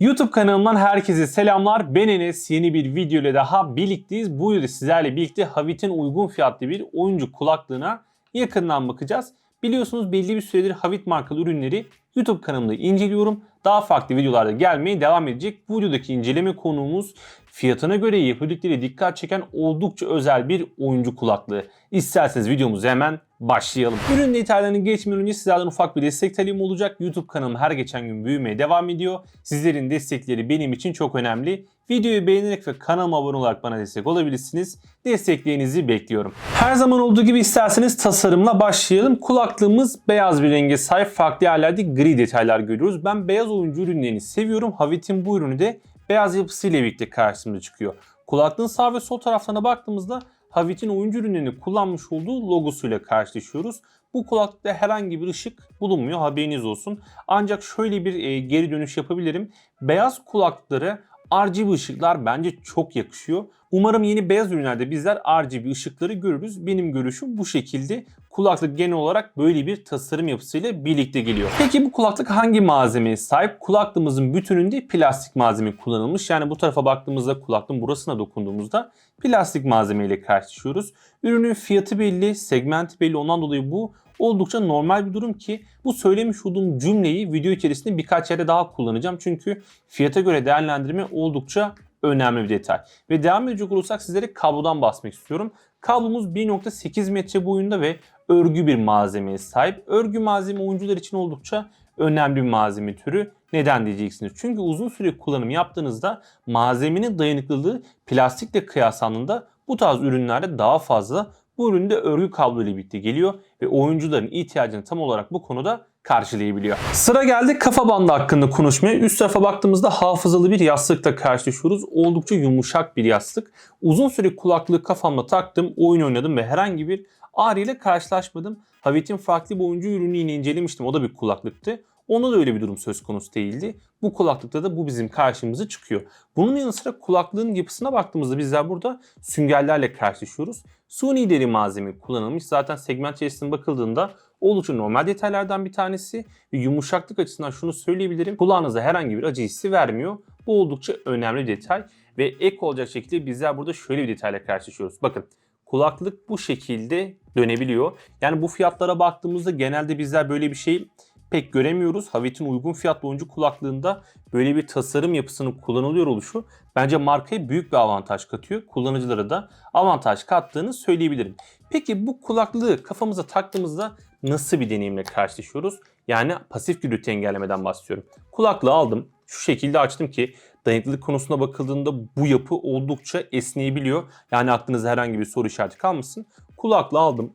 YouTube kanalımdan herkese selamlar. Ben Enes. Yeni bir video ile daha birlikteyiz. Bu videoda sizlerle birlikte Havit'in uygun fiyatlı bir oyuncu kulaklığına yakından bakacağız. Biliyorsunuz belli bir süredir Havit markalı ürünleri YouTube kanalımda inceliyorum. Daha farklı videolarda gelmeye devam edecek. Bu videodaki inceleme konuğumuz fiyatına göre Yahudilikleri dikkat çeken oldukça özel bir oyuncu kulaklığı. İsterseniz videomuzu hemen başlayalım. Ürün detaylarını geçmeden önce sizlerden ufak bir destek talebim olacak. YouTube kanalım her geçen gün büyümeye devam ediyor. Sizlerin destekleri benim için çok önemli. Videoyu beğenerek ve kanalıma abone olarak bana destek olabilirsiniz. Desteklerinizi bekliyorum. Her zaman olduğu gibi isterseniz tasarımla başlayalım. Kulaklığımız beyaz bir renge sahip farklı yerlerde gri detaylar görüyoruz. Ben beyaz oyuncu ürünlerini seviyorum. Havit'in bu ürünü de beyaz yapısıyla birlikte karşımıza çıkıyor. Kulaklığın sağ ve sol taraflarına baktığımızda Havit'in oyuncu ürünlerini kullanmış olduğu logosuyla karşılaşıyoruz. Bu kulaklıkta herhangi bir ışık bulunmuyor haberiniz olsun. Ancak şöyle bir e, geri dönüş yapabilirim. Beyaz kulaklıkları RGB ışıklar bence çok yakışıyor. Umarım yeni beyaz ürünlerde bizler RGB ışıkları görürüz. Benim görüşüm bu şekilde. Kulaklık genel olarak böyle bir tasarım yapısıyla birlikte geliyor. Peki bu kulaklık hangi malzemeye sahip? Kulaklığımızın bütününde plastik malzeme kullanılmış. Yani bu tarafa baktığımızda kulaklığın burasına dokunduğumuzda plastik malzemeyle karşılaşıyoruz. Ürünün fiyatı belli, segmenti belli. Ondan dolayı bu oldukça normal bir durum ki bu söylemiş olduğum cümleyi video içerisinde birkaç yerde daha kullanacağım. Çünkü fiyata göre değerlendirme oldukça önemli bir detay. Ve devam edecek olursak sizlere kablodan bahsetmek istiyorum. Kablomuz 1.8 metre boyunda ve örgü bir malzemeye sahip. Örgü malzeme oyuncular için oldukça önemli bir malzeme türü. Neden diyeceksiniz? Çünkü uzun süre kullanım yaptığınızda malzemenin dayanıklılığı plastikle kıyaslandığında bu tarz ürünlerde daha fazla. Bu üründe örgü kablo ile birlikte geliyor ve oyuncuların ihtiyacını tam olarak bu konuda karşılayabiliyor. Sıra geldi kafa bandı hakkında konuşmaya. Üst tarafa baktığımızda hafızalı bir yastıkla karşılaşıyoruz. Oldukça yumuşak bir yastık. Uzun süre kulaklığı kafamda taktım, oyun oynadım ve herhangi bir ağrı ile karşılaşmadım. Havit'in farklı bir oyuncu ürünü yine incelemiştim. O da bir kulaklıktı. Onda da öyle bir durum söz konusu değildi. Bu kulaklıkta da bu bizim karşımıza çıkıyor. Bunun yanı sıra kulaklığın yapısına baktığımızda bizler burada süngerlerle karşılaşıyoruz. Suni deri malzeme kullanılmış. Zaten segment içerisinde bakıldığında oldukça normal detaylardan bir tanesi. Ve yumuşaklık açısından şunu söyleyebilirim. Kulağınıza herhangi bir acı hissi vermiyor. Bu oldukça önemli bir detay. Ve ek olacak şekilde bizler burada şöyle bir detayla karşılaşıyoruz. Bakın kulaklık bu şekilde dönebiliyor. Yani bu fiyatlara baktığımızda genelde bizler böyle bir şey pek göremiyoruz. Havit'in uygun fiyatlı oyuncu kulaklığında böyle bir tasarım yapısının kullanılıyor oluşu bence markaya büyük bir avantaj katıyor. Kullanıcılara da avantaj kattığını söyleyebilirim. Peki bu kulaklığı kafamıza taktığımızda nasıl bir deneyimle karşılaşıyoruz? Yani pasif gürültü engellemeden bahsediyorum. Kulaklığı aldım. Şu şekilde açtım ki dayanıklılık konusuna bakıldığında bu yapı oldukça esneyebiliyor. Yani aklınızda herhangi bir soru işareti kalmasın. Kulaklığı aldım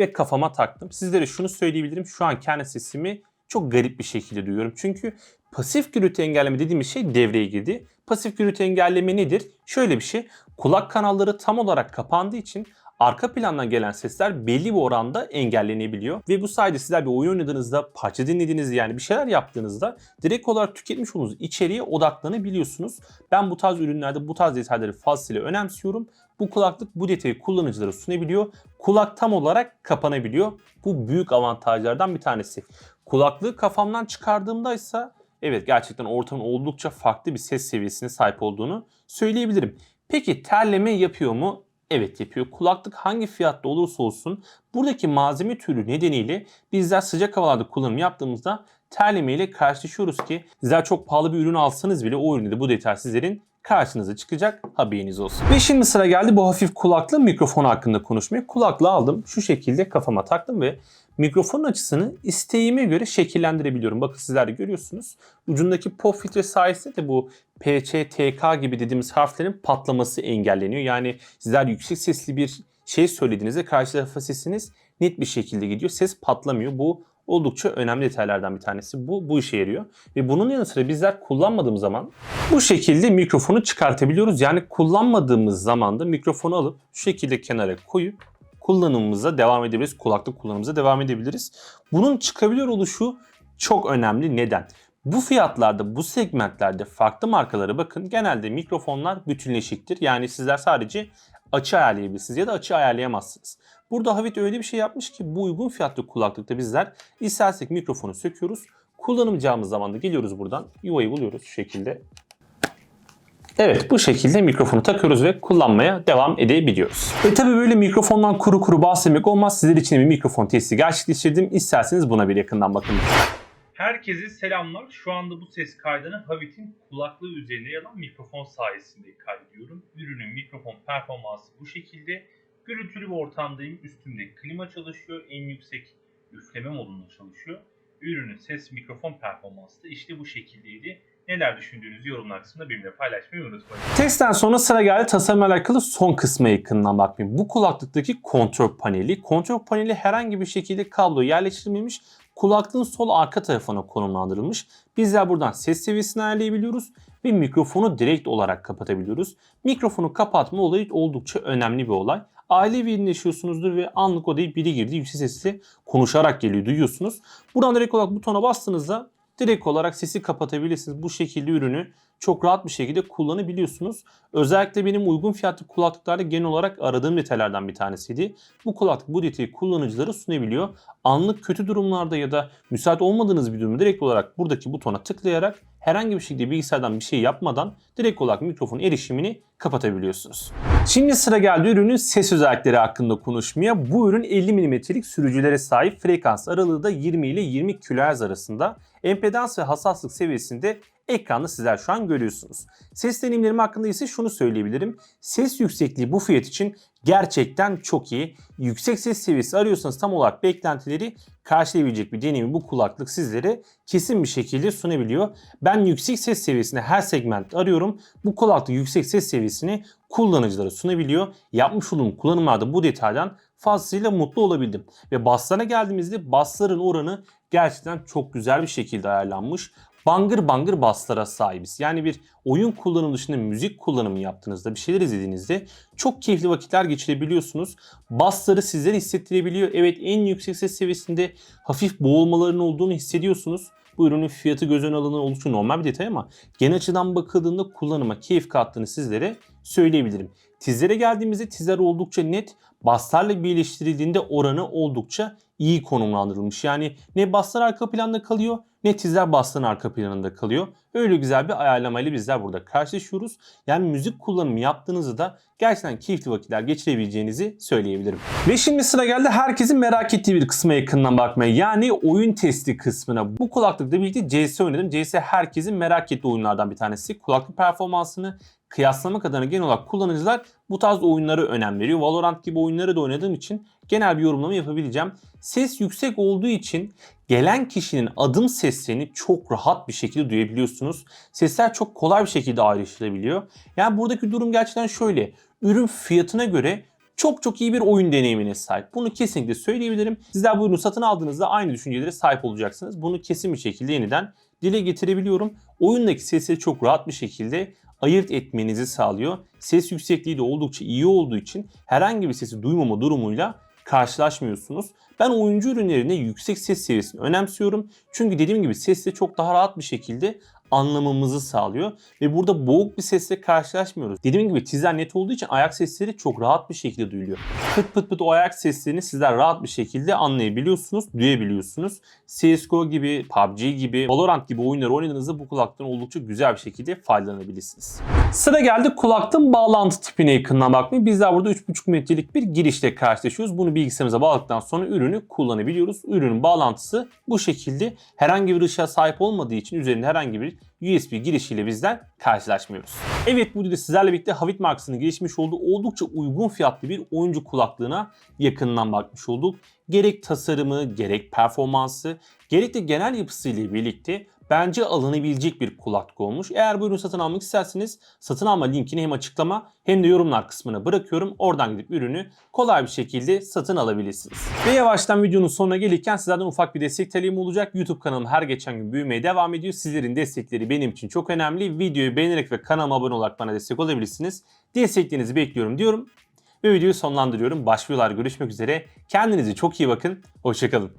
ve kafama taktım. Sizlere şunu söyleyebilirim. Şu an kendi sesimi çok garip bir şekilde duyuyorum. Çünkü pasif gürültü engelleme dediğimiz şey devreye girdi. Pasif gürültü engelleme nedir? Şöyle bir şey. Kulak kanalları tam olarak kapandığı için arka plandan gelen sesler belli bir oranda engellenebiliyor. Ve bu sayede sizler bir oyun oynadığınızda, parça dinlediğinizde yani bir şeyler yaptığınızda direkt olarak tüketmiş olduğunuz içeriğe odaklanabiliyorsunuz. Ben bu tarz ürünlerde bu tarz detayları fazlasıyla önemsiyorum. Bu kulaklık bu detayı kullanıcılara sunabiliyor. Kulak tam olarak kapanabiliyor. Bu büyük avantajlardan bir tanesi. Kulaklığı kafamdan çıkardığımda ise evet gerçekten ortamın oldukça farklı bir ses seviyesine sahip olduğunu söyleyebilirim. Peki terleme yapıyor mu? Evet yapıyor. Kulaklık hangi fiyatta olursa olsun buradaki malzeme türü nedeniyle bizler sıcak havalarda kullanım yaptığımızda terleme ile karşılaşıyoruz ki sizler çok pahalı bir ürün alsanız bile o üründe bu detay sizlerin karşınıza çıkacak haberiniz olsun. Ve şimdi sıra geldi bu hafif kulaklı mikrofon hakkında konuşmaya. Kulaklığı aldım şu şekilde kafama taktım ve mikrofonun açısını isteğime göre şekillendirebiliyorum. Bakın sizler de görüyorsunuz. Ucundaki pop filtre sayesinde de bu PC, TK gibi dediğimiz harflerin patlaması engelleniyor. Yani sizler yüksek sesli bir şey söylediğinizde karşı tarafa sesiniz net bir şekilde gidiyor. Ses patlamıyor. Bu oldukça önemli detaylardan bir tanesi. Bu, bu işe yarıyor. Ve bunun yanı sıra bizler kullanmadığımız zaman bu şekilde mikrofonu çıkartabiliyoruz. Yani kullanmadığımız zaman da mikrofonu alıp şu şekilde kenara koyup kullanımımıza devam edebiliriz. Kulaklık kullanımımıza devam edebiliriz. Bunun çıkabiliyor oluşu çok önemli. Neden? Bu fiyatlarda, bu segmentlerde farklı markalara bakın. Genelde mikrofonlar bütünleşiktir. Yani sizler sadece açı ayarlayabilirsiniz ya da açı ayarlayamazsınız. Burada Havit öyle bir şey yapmış ki bu uygun fiyatlı kulaklıkta bizler istersek mikrofonu söküyoruz. Kullanacağımız zaman da geliyoruz buradan. Yuvayı buluyoruz şu şekilde. Evet bu şekilde mikrofonu takıyoruz ve kullanmaya devam edebiliyoruz. E tabi böyle mikrofondan kuru kuru bahsetmek olmaz. Sizler için bir mikrofon testi gerçekleştirdim. İsterseniz buna bir yakından bakın. Herkese selamlar. Şu anda bu ses kaydını Havit'in kulaklığı üzerinde yer alan mikrofon sayesinde kaydediyorum. Ürünün mikrofon performansı bu şekilde. Gürültülü bir ortamdayım. Üstümde klima çalışıyor. En yüksek üfleme modunda çalışıyor. Ürünün ses mikrofon performansı da işte bu şekildeydi. Neler düşündüğünüzü yorumlar kısmında benimle paylaşmayı unutmayın. Testten sonra sıra geldi tasarımla alakalı son kısma yakından bakmayın. Bu kulaklıktaki kontrol paneli. Kontrol paneli herhangi bir şekilde kablo yerleştirilmemiş. Kulaklığın sol arka tarafına konumlandırılmış. Bizler buradan ses seviyesini ayarlayabiliyoruz ve mikrofonu direkt olarak kapatabiliyoruz. Mikrofonu kapatma olayı oldukça önemli bir olay. Aile evinde yaşıyorsunuzdur ve anlık odaya biri girdi yüksek sesle konuşarak geliyor duyuyorsunuz. Buradan direkt olarak butona bastığınızda direkt olarak sesi kapatabilirsiniz. Bu şekilde ürünü çok rahat bir şekilde kullanabiliyorsunuz. Özellikle benim uygun fiyatlı kulaklıklarda genel olarak aradığım detaylardan bir tanesiydi. Bu kulaklık bu detayı kullanıcılara sunabiliyor. Anlık kötü durumlarda ya da müsait olmadığınız bir durumda direkt olarak buradaki butona tıklayarak herhangi bir şekilde bilgisayardan bir şey yapmadan direkt olarak mikrofon erişimini kapatabiliyorsunuz. Şimdi sıra geldi ürünün ses özellikleri hakkında konuşmaya. Bu ürün 50 mm'lik sürücülere sahip frekans aralığı da 20 ile 20 kHz arasında. Empedans ve hassaslık seviyesinde ekranda sizler şu an görüyorsunuz. Ses deneyimlerim hakkında ise şunu söyleyebilirim. Ses yüksekliği bu fiyat için gerçekten çok iyi. Yüksek ses seviyesi arıyorsanız tam olarak beklentileri karşılayabilecek bir deneyimi bu kulaklık sizlere kesin bir şekilde sunabiliyor. Ben yüksek ses seviyesinde her segment arıyorum. Bu kulaklık yüksek ses seviyesini kullanıcılara sunabiliyor. Yapmış olduğum kullanımlarda bu detaydan fazlasıyla mutlu olabildim. Ve basslarına geldiğimizde bassların oranı gerçekten çok güzel bir şekilde ayarlanmış bangır bangır basslara sahibiz. Yani bir oyun kullanımı dışında müzik kullanımı yaptığınızda, bir şeyler izlediğinizde çok keyifli vakitler geçirebiliyorsunuz. Bassları sizlere hissettirebiliyor. Evet en yüksek ses seviyesinde hafif boğulmaların olduğunu hissediyorsunuz. Bu ürünün fiyatı göz önüne alınır oldukça normal bir detay ama genel açıdan bakıldığında kullanıma keyif kattığını sizlere söyleyebilirim. Tizlere geldiğimizde tizler oldukça net, basslarla birleştirildiğinde oranı oldukça iyi konumlandırılmış. Yani ne basslar arka planda kalıyor ne tizler bastığın arka planında kalıyor. Öyle güzel bir ayarlamayla bizler burada karşılaşıyoruz. Yani müzik kullanımı yaptığınızda da gerçekten keyifli vakitler geçirebileceğinizi söyleyebilirim. Ve şimdi sıra geldi herkesin merak ettiği bir kısma yakından bakmaya. Yani oyun testi kısmına. Bu kulaklıkla birlikte CS oynadım. CS herkesin merak ettiği oyunlardan bir tanesi. Kulaklık performansını kıyaslamak adına genel olarak kullanıcılar bu tarz oyunlara önem veriyor. Valorant gibi oyunları da oynadığım için genel bir yorumlama yapabileceğim. Ses yüksek olduğu için gelen kişinin adım seslerini çok rahat bir şekilde duyabiliyorsunuz. Sesler çok kolay bir şekilde ayrıştırabiliyor. Yani buradaki durum gerçekten şöyle. Ürün fiyatına göre çok çok iyi bir oyun deneyimine sahip. Bunu kesinlikle söyleyebilirim. Sizler bu ürünü satın aldığınızda aynı düşüncelere sahip olacaksınız. Bunu kesin bir şekilde yeniden dile getirebiliyorum. Oyundaki sesi çok rahat bir şekilde ayırt etmenizi sağlıyor. Ses yüksekliği de oldukça iyi olduğu için herhangi bir sesi duymama durumuyla karşılaşmıyorsunuz. Ben oyuncu ürünlerinde yüksek ses seviyesini önemsiyorum. Çünkü dediğim gibi sesle çok daha rahat bir şekilde anlamamızı sağlıyor. Ve burada boğuk bir sesle karşılaşmıyoruz. Dediğim gibi tizler net olduğu için ayak sesleri çok rahat bir şekilde duyuluyor. Pıt pıt pıt o ayak seslerini sizler rahat bir şekilde anlayabiliyorsunuz, duyabiliyorsunuz. CSGO gibi, PUBG gibi, Valorant gibi oyunları oynadığınızda bu kulaklıktan oldukça güzel bir şekilde faydalanabilirsiniz. Sıra geldi kulaklığın bağlantı tipine yakından bakmayı. Bizler burada 3.5 metrelik bir girişle karşılaşıyoruz. Bunu bilgisayarımıza bağladıktan sonra ürünü kullanabiliyoruz. Ürünün bağlantısı bu şekilde herhangi bir ışığa sahip olmadığı için üzerinde herhangi bir USB girişiyle bizden karşılaşmıyoruz. Evet bu videoda sizlerle birlikte Havit markasının gelişmiş olduğu oldukça uygun fiyatlı bir oyuncu kulaklığına yakından bakmış olduk. Gerek tasarımı, gerek performansı, gerek de genel yapısıyla birlikte bence alınabilecek bir kulaklık olmuş. Eğer bu ürünü satın almak isterseniz satın alma linkini hem açıklama hem de yorumlar kısmına bırakıyorum. Oradan gidip ürünü kolay bir şekilde satın alabilirsiniz. Ve yavaştan videonun sonuna gelirken sizlerden ufak bir destek talebim olacak. YouTube kanalım her geçen gün büyümeye devam ediyor. Sizlerin destekleri benim için çok önemli. Videoyu beğenerek ve kanalıma abone olarak bana destek olabilirsiniz. Desteklerinizi bekliyorum diyorum. Ve videoyu sonlandırıyorum. Başlıyorlar görüşmek üzere. Kendinize çok iyi bakın. Hoşçakalın.